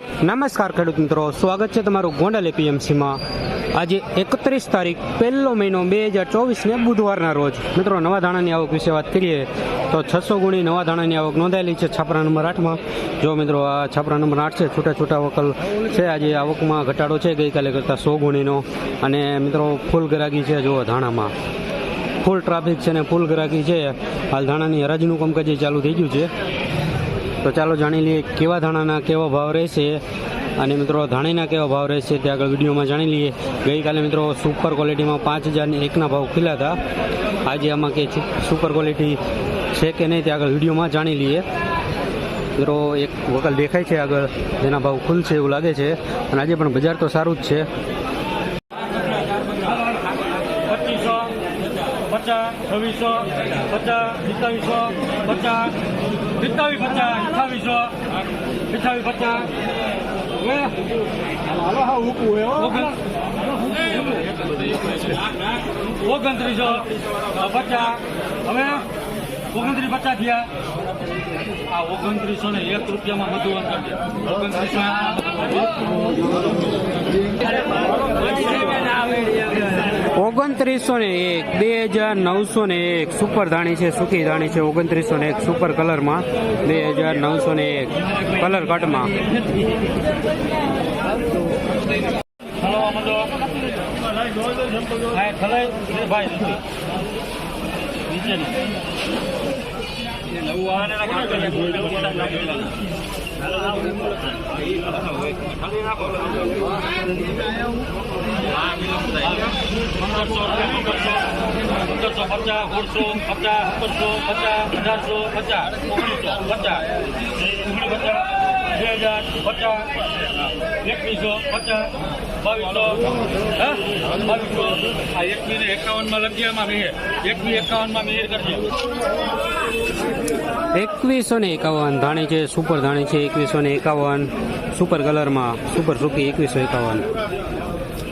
નમસ્કાર ખેડૂત મિત્રો, સ્વાગત છે તમારું ગોંડલ એપીએમસીમાં. આજે એકત્રીસ તારીખ, પહેલો મહિનો બે હજાર ચોવીસને બુધવારના રોજ. મિત્રો, નવા ધાણાની આવક વિશે વાત કરીએ તો છસો ગુણી નવા ધાણાની આવક નોંધાયેલી છે છાપરા નંબર આઠમાં. જો મિત્રો, આ છાપરા નંબર આઠ છે છૂટા છૂટા વકલ છે. આજે આવકમાં ઘટાડો છે, ગઈકાલે કરતાં સો ગુણીનો. અને મિત્રો, ફૂલ ગરાગી છે જો ધાણામાં. ફૂલ ટ્રાફિક છે ને ફૂલ ગરાગી છે. હાલ ધાણાની હરાજીનું કામકાજ ચાલુ થઈ ગયું છે. તો ચાલો જાણી લઈએ કેવા ધાણાના કેવો ભાવ રહેશે અને મિત્રો ધાણીના કેવા ભાવ રહેશે તે આગળ વિડીયોમાં જાણી લઈએ. ગઈકાલે મિત્રો સુપર ક્વોલિટીમાં પાંચ હજારની એકના ભાવ ખુલ્યા હતા. આજે આમાં કે સુપર ક્વોલિટી છે કે નહીં તે આગળ વિડીયોમાં જાણી લઈએ. મિત્રો એક વકલ દેખાય છે આગળ જેના ભાવ ખુલશે એવું લાગે છે. અને આજે પણ બજાર તો સારું જ છે. પચાસ છવ્વીસો, પચાસ પિસ્તાવીસો પચાસ પિસ્તાવીસ પચાસ અઠાવીસો અઠાવીસ પચાસ ઓગણત્રીસો પચાસ હવે ઓગણત્રીસ પચાસ થયા આ ઓગણત્રીસો ને એક રૂપિયામાં બધું અંતર ઓગણત્રીસો ઓગણત્રીસો ને એક, બે હજાર નવસો ને એક સુપર ધાણી છે સૂકી ધાણી છે ઓગણત્રીસો ને એક સુપર કલરમાં બે હજાર નવસો ને એક કલર કટમાં હલો ને પંદરસો પચાસ સોળસો પચાસ સત્તરસો પચાસ અઢારસો પચાસ પચાસ પચાસ બે હજાર પચાસ એકવીસો પચાસ બાવીસો હા એકાવનમાં મિહિર એકવી એકાવનમાં મિહિર એકવીસો ને એકાવન ધાણી છે સુપર ધાણી છે એકવીસો ને એકાવન સુપર કલરમાં સુપર સુકી એકવીસો એકાવન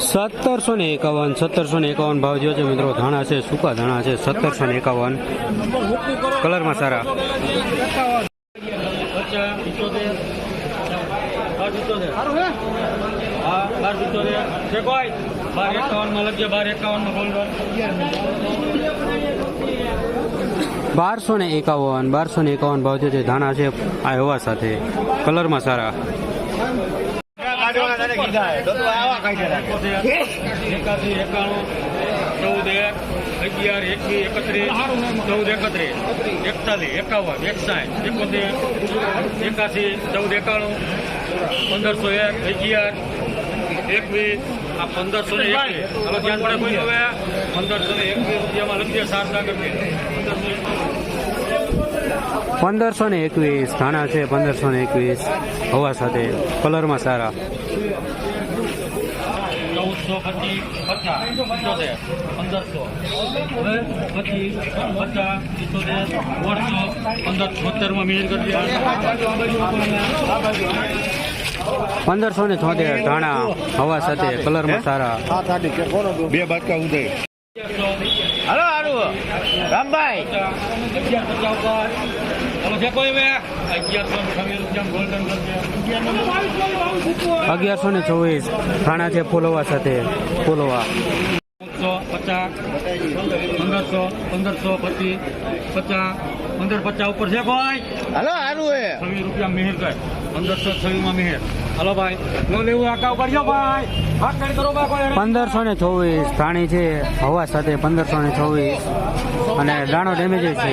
સત્તરસો ને એકાવન, સત્તરસો ને એકાવન ભાવ જો છે મિત્રો. ધાણા છે, સૂકા ધાણા છે, સત્તરસો ને એકાવન. કલરમાં સારા. બાર એકાવનમાં કોઈ બાર એકાવનમાં બોલવા બારસો ને એકાવન, બારસો ને એકાવન ભાવ જે ધાણા છે, આ હવા સાથે. કલરમાં સારા. ચૌદ એક અગિયાર એકવી એકત્રીસ ચૌદ એકત્રીસ એકતાલીસ એકાવન એકસાઠ એકોતેર એકાસી ચૌદ એકાણું, પંદરસો એક, અગિયાર એકવીસ આ પંદરસો ને એકવીસ. હવે ધ્યાન પડે કોઈ હવે? પંદરસો ને એકવીસ રૂપિયામાં લખીએ સાત લાખ પંદરસો ને એકવીસ. ધાણા છે પંદરસો ને એકવીસ. હવા સાથે કલરમાં સારા. ચૌદસો પચીસ પચાસ પંચોતેર પંદરસો. હવે પચીસ પચાસ પિત્તોતેર સોળસો પંદર છોતેરમાં મિનિટ કરી પંદરસો ને છોતેર ધાણા હવા સાથે કલરમાં સારા. બે બાટકા ઉદય હાલો હારું રામભાઈ. અગિયારસો ને ચોવીસ ધાણા છે ફૂલવા સાથે ફૂલવા. પચાસ પંદરસો પંદરસો પચીસ પચાસ પંદર પચાસ ઉપર છે ભાઈ. હાલો હારું એ છવ્વીસ રૂપિયા મિહિર કર. પંદરસો છવ્વીસમાં મિહિર. હાલો ભાઈ નો લેવું આકા ભાઈ. કરી કરો ભાઈ પંદરસો ને ચોવીસ પ્રાણી છે હવા સાથે પંદરસો ને ચોવીસ અને દાણો ડેમેજ છે.